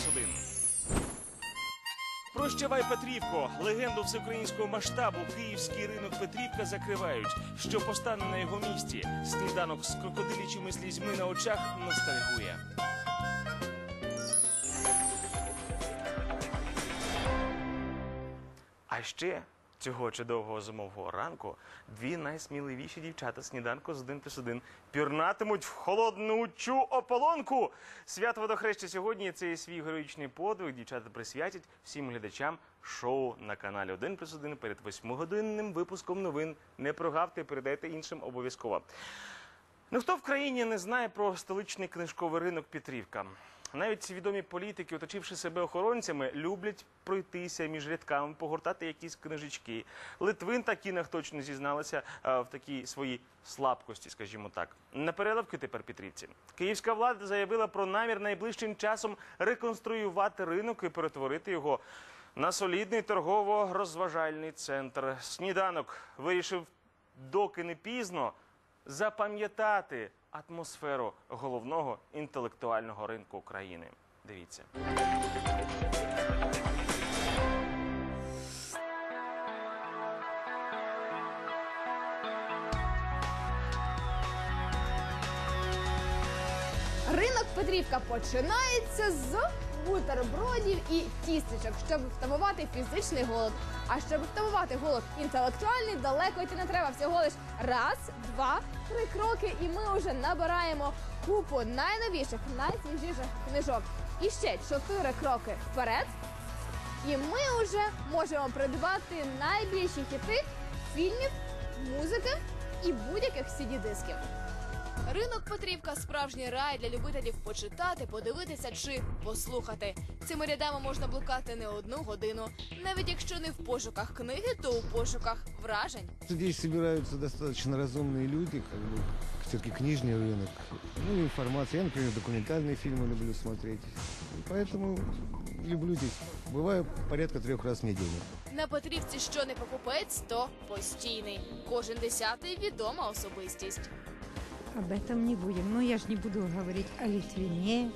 плюс 1. Прощавай Петрівко, легенду всеукраїнського масштабу київський ринок Петрівка закривають. Що постане на його місці? Сніданок з крокодилічими слізьми на очах ностальгує. А ще цього чудового зимового ранку дві найсміливіші дівчата сніданку з 1 плюс 1 пірнатимуть в холоднучу ополонку. Свято водохреща сьогодні це свій героїчний подвиг. Дівчата присвятять всім глядачам шоу на каналі 1 плюс 1 перед восьмигодинним випуском новин. Не прогавте, передайте іншим обов'язково. Ну хто в країні не знає про столичний книжковий ринок Петрівка? Навіть відомі політики, оточивши себе охоронцями, люблять пройтися між рядками, погортати якісь книжечки. Литвин та Кінах точно зізналися в такій своїй слабкості, скажімо так. На переливки тепер Петрівці. Київська влада заявила про намір найближчим часом реконструювати ринок і перетворити його на солідний торгово-розважальний центр. Сніданок вирішив, доки не пізно, запам'ятати атмосферу головного інтелектуального ринку України. Дивіться. Ринок Петрівка починається з бутербродів і тістечок, щоб втамувати фізичний голод. А щоб втамувати голод інтелектуальний, далеко йти не треба. Всього лиш раз, два, три кроки, і ми вже набираємо купу найновіших, найсвіжіших книжок. І ще чотири кроки вперед. І ми вже можемо придбати найбільші хіти фільмів, музики і будь-яких CD-дисків. Ринок Петрівка справжній рай для любителів почитати, подивитися чи послухати. Цими рядами можна блукати не одну годину. Навіть якщо не в пошуках книги, то у пошуках вражень. Здесь собираются достаточно разумные люди, как бы все-таки книжный рынок. Ну, и информация. Я, например, документальные фильмы люблю смотреть. И поэтому люблю здесь. Бываю порядка трех раз в неделю. На Петрівці що не покупець, то постійний. Кожен десятий відома особистість. Об этом не будем. Но я же не буду говорить о Литвине,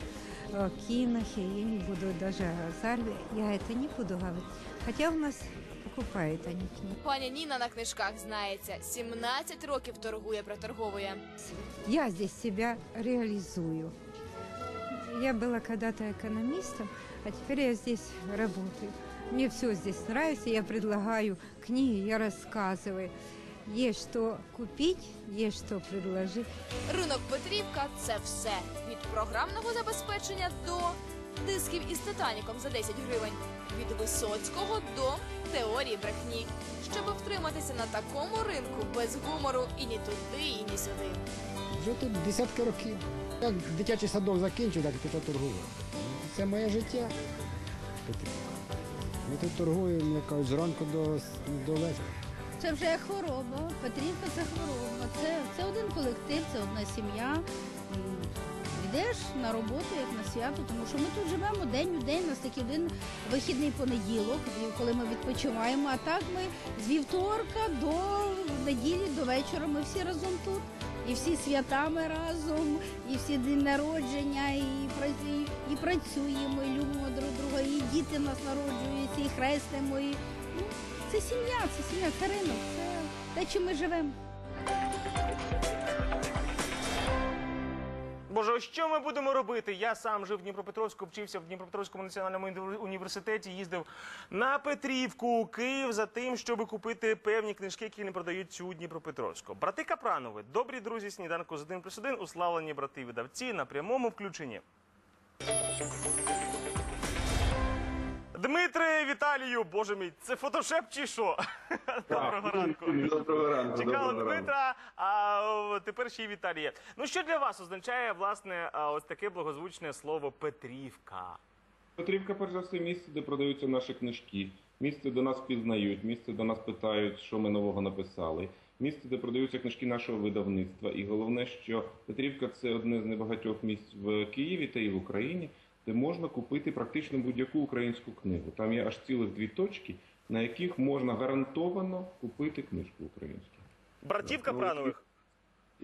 о Кинохе, я не буду даже о Зарве. Я это не буду говорить. Хотя у нас покупают они книги. Пані Ніна на книжках знається. 17 років торгує, проторговує. Я здесь себя реализую. Я была когда-то экономистом, а теперь я здесь работаю. Мне все здесь нравится, я предлагаю книги, я рассказываю. Есть что купить, есть что предложить. Ринок Петрівка це все від програмного забезпечення до дисків із Титаніком за 10 гривень, від Висоцького до теорії брехні. Щоб втриматися на такому ринку без гумору і ні туди, і ні сюди. Вже тут десятки років. Як дитячий садок закінчив, так і тут. Це моє життя. Ми тут торгуємо, як кажуть, зранку до, до вечора. Це вже хвороба. Петрівка це хвороба. Це, це один колектив, це одна сім'я. Йдеш на роботу як на свято, тому що ми тут живемо день у день, у нас такий один вихідний понеділок, коли ми відпочиваємо. А так ми з вівторка до неділі, до вечора ми всі разом тут. І всі святами разом, і всі дні народження, і, праці- і працюємо, і любимо друг друга, і діти нас народжуються, і хрестимо. І, ну, це сім'я, це сім'я, це ринок, це те, чим ми живемо. Боже, що ми будемо робити? Я сам жив в Дніпропетровську, вчився в Дніпропетровському національному університеті, їздив на Петрівку, у Київ за тим, щоб купити певні книжки, які не продають у Дніпропетровську. Брати Капранови, добрі друзі сніданку з 1 плюс 1, уславлені брати видавці на прямому включенні. Дмитре Віталію, боже мій, це фотошеп чи що? Доброго ранку. Доброго ранку. Чекали доброго. Дмитра, а тепер ще й Віталія. Ну що для вас означає власне ось таке благозвучне слово Петрівка? Петрівка, перш за все, місце, де продаються наші книжки, місце, де нас впізнають, місце, де нас питають, що ми нового написали, місце, де продаються книжки нашого видавництва. І головне, що Петрівка це одне з небагатьох місць в Києві та і в Україні, де можна купити практично будь-яку українську книгу. Там є аж цілих дві точки, на яких можна гарантовано купити книжку українську. Братівка Капранових.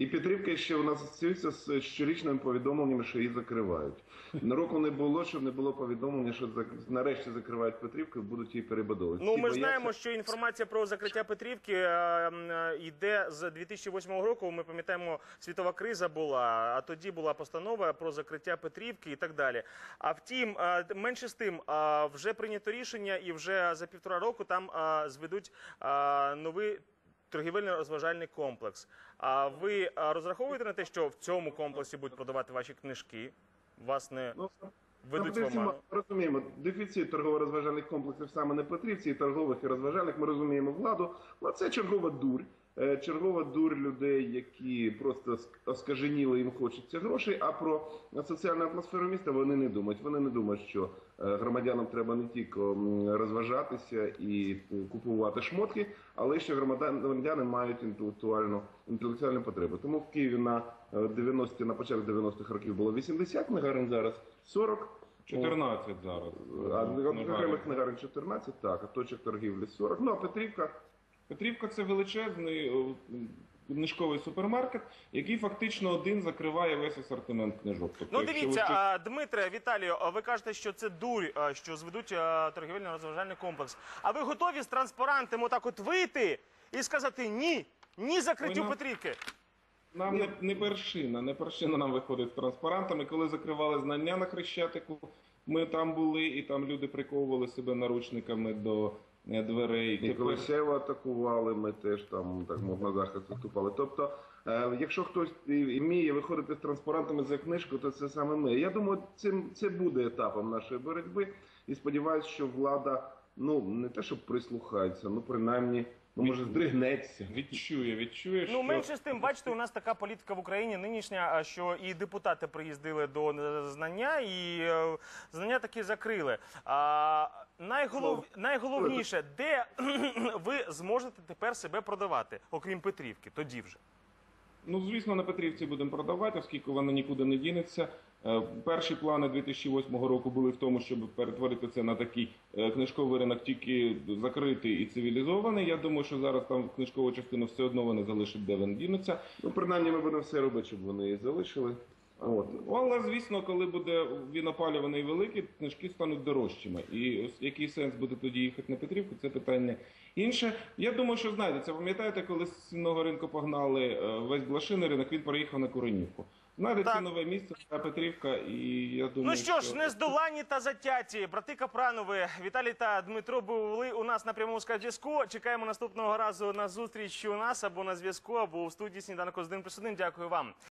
І Петрівка ще у нас асоціюється з щорічними повідомленнями, що її закривають. На року не було, щоб не було повідомлення, що зак- нарешті закривають Петрівку і будуть її перебудовувати. Ну, ми бояться- знаємо, що інформація про закриття Петрівки е, е, йде з 2008 року. Ми пам'ятаємо, світова криза була, а тоді була постанова про закриття Петрівки і так далі. А втім, е, менше з тим, е, вже прийнято рішення, і вже за півтора року там е, зведуть е, новий. Торгівельно-розважальний комплекс. А ви розраховуєте на те, що в цьому комплексі будуть продавати ваші книжки? Вас не Ну, ведуть в оману? розуміємо, дефіцит торгово-розважальних комплексів саме на Петрівці, і торгових і розважальних. Ми розуміємо владу. Але це чергова дурь. Е, Чергова дурь людей, які просто ск- оскаженіли, їм хочеться грошей. А про соціальну атмосферу міста вони не думають. Вони не думають, що е, громадянам треба не тільки розважатися і е, купувати шмотки, але громадян- громадяни мають інтелектуальну інтелектуальну потребу. Тому в Києві на 90 на початок 90-х років було 80 книгарень, зараз 40. 14 зараз. А окремих книгарень 14, так, а точок торгівлі 40. Ну, а Петрівка, Петрівка це величезний о, книжковий супермаркет, який фактично один закриває весь асортимент книжок. Тобто, Ну дивіться, ви а, Дмитре, Віталію, ви кажете, що це дурь, що зведуть а, торгівельно-розважальний комплекс. А ви готові з транспарантом отак от вийти і сказати ні, ні закриттю Ой, Петрівки? Нам не, не першина, не першина нам виходить з транспарантами. Коли закривали знання на Хрещатику, ми там були, і там люди приковували себе наручниками до е, дверей. і Колесева атакували, ми теж там так на захист виступали. Тобто, е, якщо хтось і вміє виходити з транспарантами за книжку, то це саме ми. Я думаю, цим це буде етапом нашої боротьби. І сподіваюся, що влада ну не те, щоб прислухається, ну принаймні, ну може здригнеться. Відчує, відчує, що Ну менше з тим, бачите, у нас така політика в Україні нинішня, що і депутати приїздили до е, знання, і е, знання таки закрили. А найголов... найголовніше, де ви зможете тепер себе продавати, окрім Петрівки, тоді вже. Ну, звісно, на Петрівці будемо продавати, оскільки вона нікуди не дінеться. Е, Перші плани 2008 року були в тому, щоб перетворити це на такий е, книжковий ринок тільки закритий і цивілізований. Я думаю, що зараз там книжкову частину все одно вони залишать, де вони дінуться. Ну принаймні, ми будемо все робити, щоб вони її залишили. От. Але, звісно, коли буде він опалюваний великий, книжки стануть дорожчими. І ось який сенс буде тоді їхати на Петрівку, це питання інше. Я думаю, що знайдеться. Пам'ятаєте, коли з сінного ринку погнали е, весь блошиний ринок, він переїхав на Куренівку. Знайдеться Так. нове місце, та Петрівка, і я думаю, Ну що ж, нездоланні та затяті. Брати Капранови, Віталій та Дмитро були у нас на прямому зв'язку. Чекаємо наступного разу на зустріч у нас або на зв'язку, або у студії сніданку з 1 плюс 1. Дякую вам.